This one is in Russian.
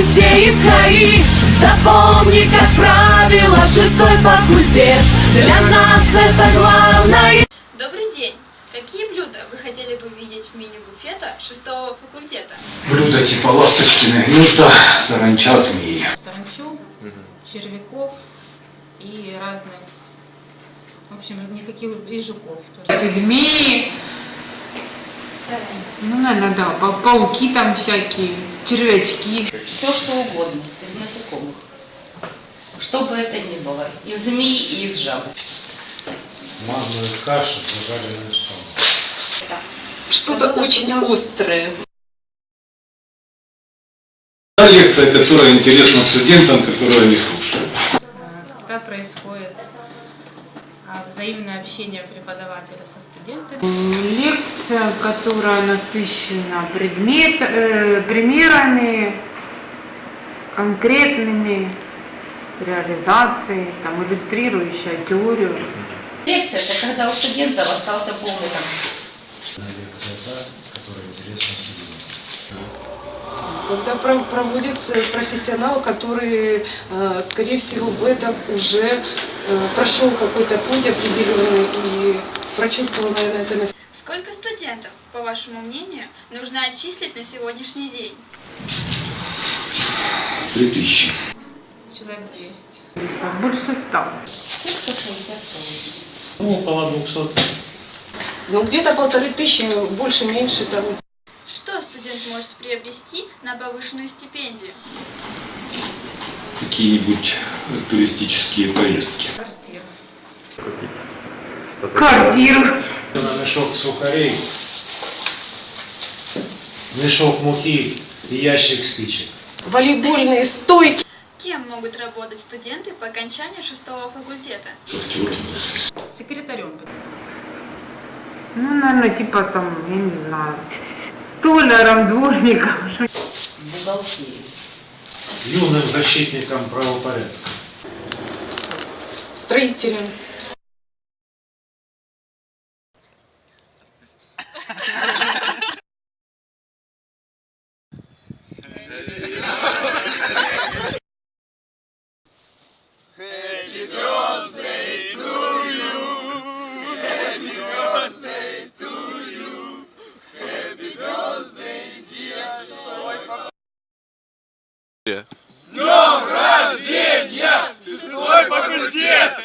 мы все из ХАИ Запомни, как правило, шестой факультет Для нас это главное Добрый день! Какие блюда вы хотели бы видеть в меню буфета шестого факультета? Блюда типа ласточкиных гнезда, саранча, змеи. саранчу, червяков и разных, в общем, никаких и жуков тоже. Это змеи. Ну, наверное, да, па- пауки там всякие, червячки. Все что угодно из насекомых. Что бы это ни было, из змеи и из жаб. манную кашу, зажаренный сом. Что-то очень острое. Та лекция, которая интересна студентам, которые они слушают. Когда происходит а, взаимное общение преподавателя со студентами. Лекция, которая насыщена предмет, э, примерами, конкретными реализацией, там, иллюстрирующая теорию. Лекция – это когда у студентов остался полный конспект. Лекция та, которая интересна. Когда про- проводит э, профессионал, который, э, скорее всего, в этом уже э, прошел какой-то путь определенный и прочувствовал, наверное, это на Сколько студентов, по вашему мнению, нужно отчислить на сегодняшний день? Три тысячи. Человек 200. Больше ста. Те, кто 60 80. Ну, около 200. Ну, где-то полторы тысячи, больше, меньше там. Что студент может приобрести на повышенную стипендию? Какие-нибудь э, туристические поездки. Квартира. Квартиру. На мешок сухарей, мешок муки и ящик спичек. Волейбольные стойки. Кем могут работать студенты по окончанию шестого факультета? Секретарем. Ну, наверное, типа там, я не знаю, столяром, дворником. Бухгалтерии. Юным защитникам правопорядка. строителям. С днем рождения! Шестой факультет!